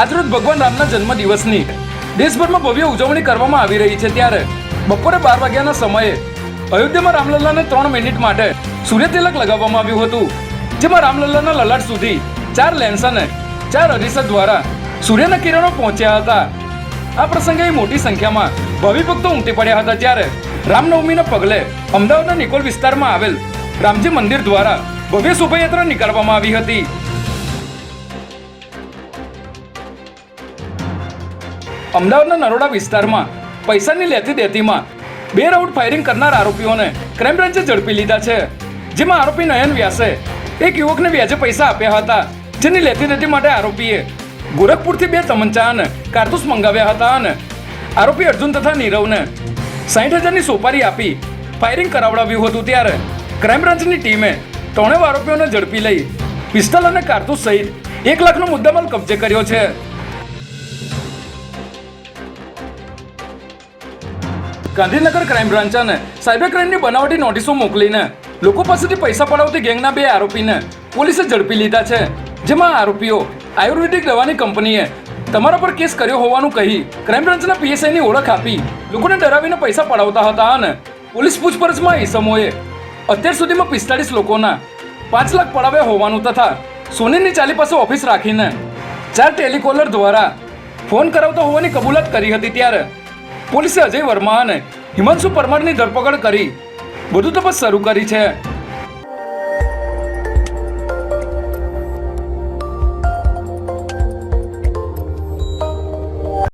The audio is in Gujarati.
આજરોજ ભગવાન રામના જન્મદિવસની. દેશભરમાં ભવ્ય ઉજવણી કરવામાં આવી રહી છે ત્યારે બપોરે બાર વાગ્યાના સમયે અયોધ્યામાં રામલલ્લાને ત્રણ મિનિટ માટે સૂર્યતિલક લગાવવામાં આવ્યું હતું. જેમાં રામલલ્લાના લલાટ સુધી ચાર લેન્સ અને ચાર અરીસા દ્વારા સૂર્યના કિરણો પહોંચ્યા હતા. આ પ્રસંગે મોટી સંખ્યામાં ભક્તો ઉમટી પડ્યા હતા ત્યારે રામનવમીના પગલે અમદાવાદના નિકોલ વિસ્તારમાં આવેલ રામજી મંદિર દ્વારા ભવ્ય શોભાયાત્રા નીકાળવામાં આવી હતી. અમદાવાદના નરોડા વિસ્તારમાં પૈસાની લેતી દેતીમાં બે રાઉન્ડ ફાયરિંગ કરનાર આરોપીઓને ક્રાઇમ બ્રાન્ચે ઝડપી લીધા છે. જેમાં આરોપી નયન વ્યાસે એક યુવકને વ્યાજે પૈસા આપ્યા હતા, જેની લેતી દેતી માટે આરોપીએ ગોરખપુરથી બે તમંચા અને કારતૂસ મંગાવ્યા હતા અને આરોપી અર્જુન તથા નીરવને સાઠ હજારની સોપારી આપી ફાયરિંગ કરાવડાવ્યું હતું ત્યારે ક્રાઇમ બ્રાન્ચની ટીમે ત્રણેય આરોપીઓને ઝડપી લઈ પિસ્તલ અને કારતૂસ સહિત એક લાખનો મુદ્દામાલ કબજે કર્યો છે. ગાંધીનગર ક્રાઇમ બ્રાન્ચ અને સાયબર ક્રાઇમની બનાવટી નોટિસો મોકલીને લોકો પાસેથી પૈસા પડાવતી ગેંગના બે આરોપીને પોલીસે ઝડપી લીધા છે, જેમાં આરોપીઓ આયુર્વેદિક દવાની કંપનીએ તમારા પર કેસ કર્યો હોવાનું કહી ક્રાઇમ બ્રાન્ચના પીએસઆઈની ઓળખ આપી લોકોને ડરાવીને પૈસા પડાવતા હતા અને પોલીસ પૂછપરછમાં એ સમયે અત્યાર સુધીમાં પિસ્તાળીસ લોકોના પાંચ લાખ પડાવ્યા હોવાનું તથા સોનીની ચાલી પાસે ઓફિસ રાખીને ચાર ટેલિકોલર દ્વારા ફોન કરાવતા હોવાની કબૂલાત કરી હતી ત્યારે પોલીસે અજય વર્મા અને હિમાંશુ પરમારની ધરપકડ કરી. વધુ તપાસ શરૂ કરી છે.